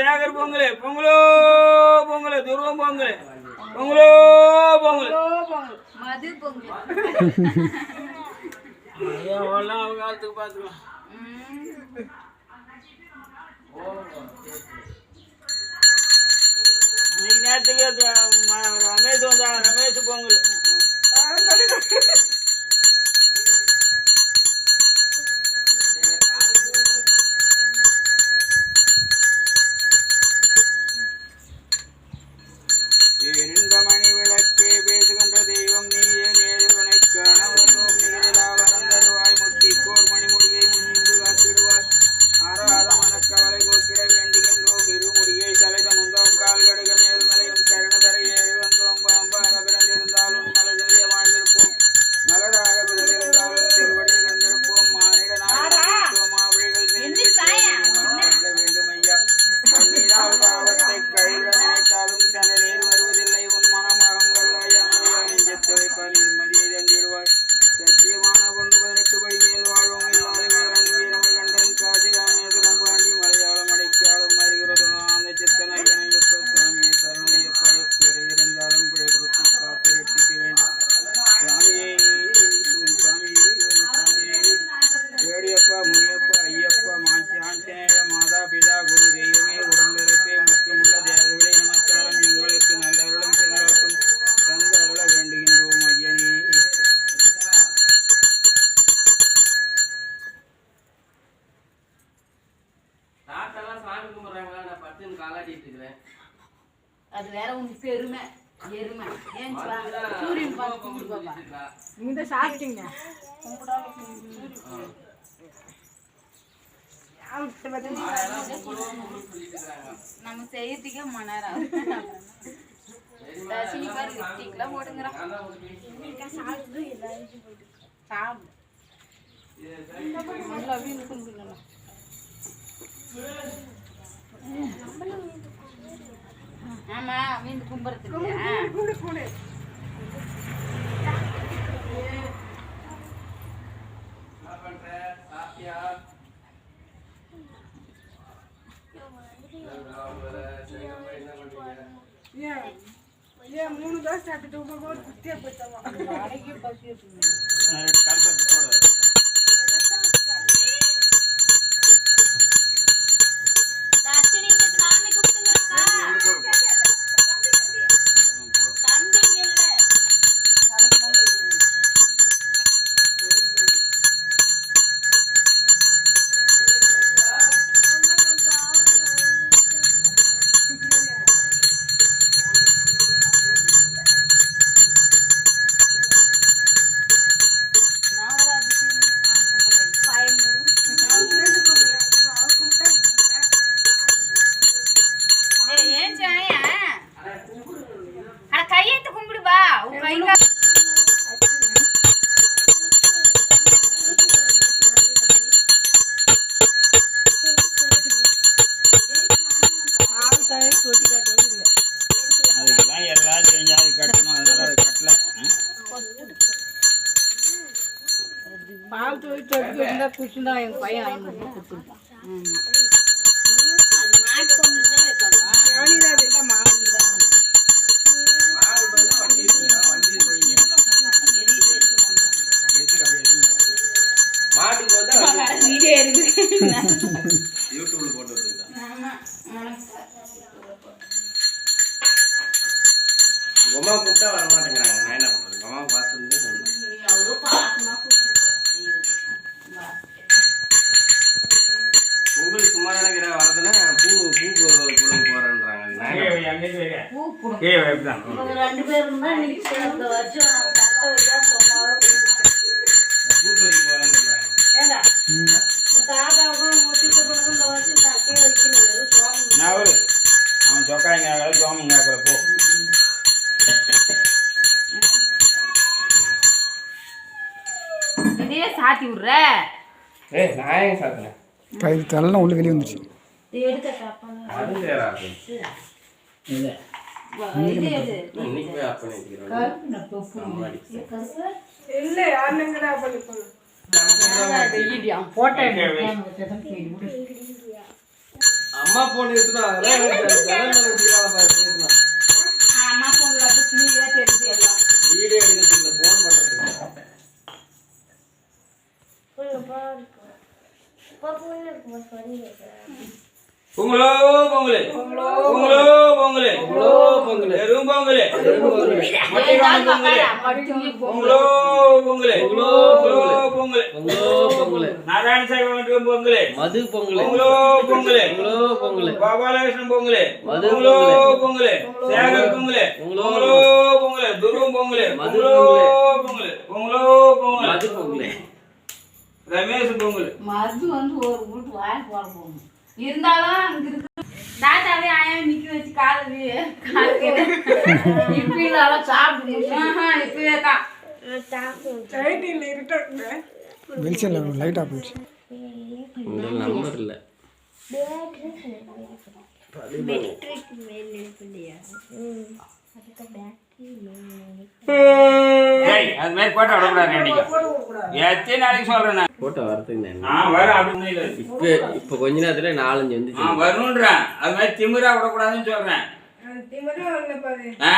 சேகர் பொங்கல் பொங்கலோ பொங்கல் துருவம் பொங்கல் பொங்கலோ பொங்கல். மது பொங்கல். அவங்க காலத்துக்கு பார்த்துக்கலாம். இன்னைக்கு நேரத்துக்கு ரமேஷ் வந்தாங்க ரமேஷ் பொங்கல். இருக்கிறேன் அது வேற உன் பெருமை எருமை. ஏன் சூரியன் பாப்பா. நீங்க சாப்பிட்டீங்க. நம்ம செய்யறதுக்கே மணி நேரம். ரசினி பாரு லிப்டிக்லாம் போட்டுங்கிறான் சாப்பிடு. நல்லா வீடு கும்பிடணும் ஆமா வீடு கும்புறதுக்கு. ஏன்? மூணு தோசை சாப்பிட்டு உங்க போட்டு குத்தியா போயிட்டோம் போடு இருக்கீங்க வண்டி போய் எரியுது, எரியுது. எடுத்துக்க அப்படியே எடுத்துக்க போ. மாட்டுக்கு வந்து வீடியோ இருக்கு. யூடியூப்ல போட்டு வந்துருக்கான் ஆமா, உமா கூப்பிட்டா வர மாட்டேங்கிறாங்க நான் என்ன பண்றது உமா பாசமா ஐயோ வா. உங்களுக்கு சும்மா நினைக்கிற வரதுன்னா பூ பூ கொடுக்க போறேன்றாங்க அது நான் என்ன இவங்க ரெண்டு பேரும் தான் இந்த வருஷம் சட்டை ஏண்டா? தாத்தாவுக்கும் இந்த வருஷம் சட்டையே வைக்கணும். வெறும் அவன் சொக்காய் கேட்கல சோமம் கேட்கல போ. இதையே சாத்தி விடுற? ஏய் நான் ஏன் சாத்தினேன்? கை உள்ள வெளியே எடுக்க சாப்பாடு போய் அம்மா அம்மா போன் எடுத்துனா அம்மா பொங்கல் அப்போ கிளியா தெரிஞ்சு எல்லாம். வீடியோ எடுக்கிறதுக்கு ஃபோன் பண்றதுக்கு. பொங்கலோ பொங்கலே பொங்கலோ பொங்கலே பொங்கலோ பொங்கலே எறும் பொங்கலே மட்டை காணும் பொங்கலே பொங்கலோ பொங்கலே பொங்கலோ பொங்கலே பொங்கலோ பொங்கலே நாராயண சாமி பொங்கலே மது பொங்கலே பொங்கலோ பொங்கலே பொங்கலோ பொங்கலே கோபாலகிருஷ்ணன் பொங்கலே மது பொங்கலோ பொங்கலே சேகர் பொங்கலே பொங்கலோ பொங்கலோ பொங்கலே துருவம் பொங்கலே மது பொங்கலோ பொங்கலே பொங்கலோ பொங்கலே மது பொங்கலே ரமேஷ் பொங்கலே மது வந்து ஒரு வீட்டு வாய போட போகணும் இருந்தாலும் அங்க இருக்கு. தாத்தாவே ஆயா நிக்க வச்சு காலு இப்பயும் சாப்பிட்டு இப்பவே தான். வெளிச்சம் லைட்டாக போயிடுச்சு. உங்க நம்பர் இல்ல. ஏய் அது மாதிரி போட்டோ விடக்கூடாது எத்தனை நாளைக்கு சொல்றேன் நான்? போட்டோ வரதுக்கு ஆ வர அப்படின்னு இல்லை. இப்ப இப்ப கொஞ்ச நேரத்துல நாலஞ்சு ஆ வந்துச்சு வரணுன்றேன் அது மாதிரி திமிரா விடக்கூடாதுன்னு சொல்றேன். ஆ?